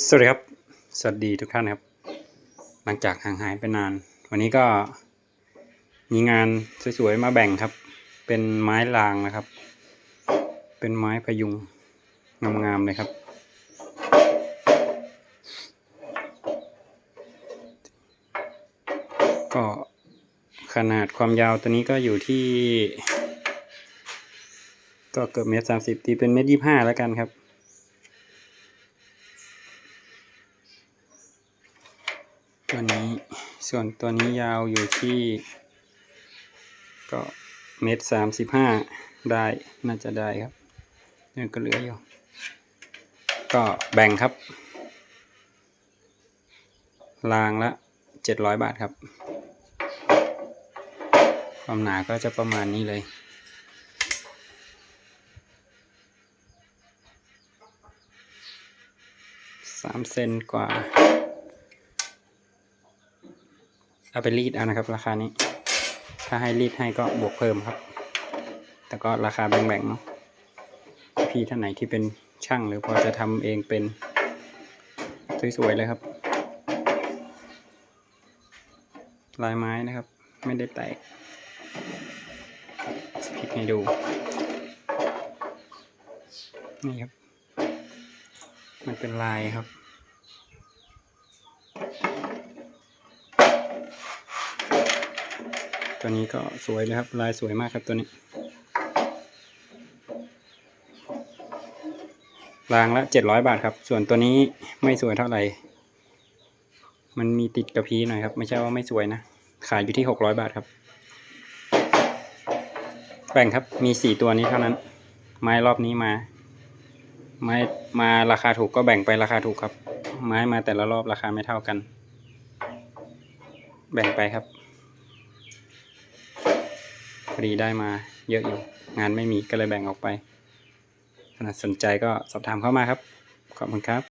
สวัสดีครับ สวัสดีทุกท่านครับ หลังจากห่างหายไปนาน วันนี้ก็มีงานสวยๆมาแบ่งครับ เป็นไม้รางนะครับ เป็นไม้พยุงงามๆเลยครับ ก็ขนาดความยาวตัวนี้ก็อยู่ที่ ก็เกือบเมตรสามสิบตีเป็นเมตรยี่ห้าแล้วกันครับ ตัวนี้ส่วนตัวนี้ยาวอยู่ที่ ก็เมตรสามสิบห้าได้น่าจะได้ครับยังก็เหลืออยู่ ก็แบ่งครับรางละเจ็ดร้อยบาทครับ ความหนาก็จะประมาณนี้เลย สามเซนกว่า เอาไปรีดเอานะครับ ราคานี้ ถ้าให้รีดให้ก็บวกเพิ่มครับ แต่ก็ราคาแบ่งๆเนาะพี่ท่านไหนที่เป็นช่างหรือพอจะทำเองเป็นสวยๆเลยครับ ลายไม้นะครับ ไม่ได้แตกพลิกให้ดู นี่ครับ มันเป็นลายครับ ตัวนี้ก็สวยเลยครับ ลายสวยมากครับตัวนี้รางละเจ็ดร้อยบาทครับ ส่วนตัวนี้ไม่สวยเท่าไหร่ มันมีติดกระพีหน่อยครับ ไม่ใช่ว่าไม่สวยนะ ขายอยู่ที่หกร้อยบาทครับ แบ่งครับ มีสี่ตัวนี้เท่านั้น ไม้รอบนี้มา ไม้มาราคาถูกก็แบ่งไปราคาถูกครับ ไม้มาแต่ละรอบราคาไม่เท่ากัน แบ่งไปครับ พอดีได้มาเยอะอยู่ งานไม่มีก็เลยแบ่งออกไปถ้าสนใจก็สอบถามเข้ามาครับ ขอบคุณครับ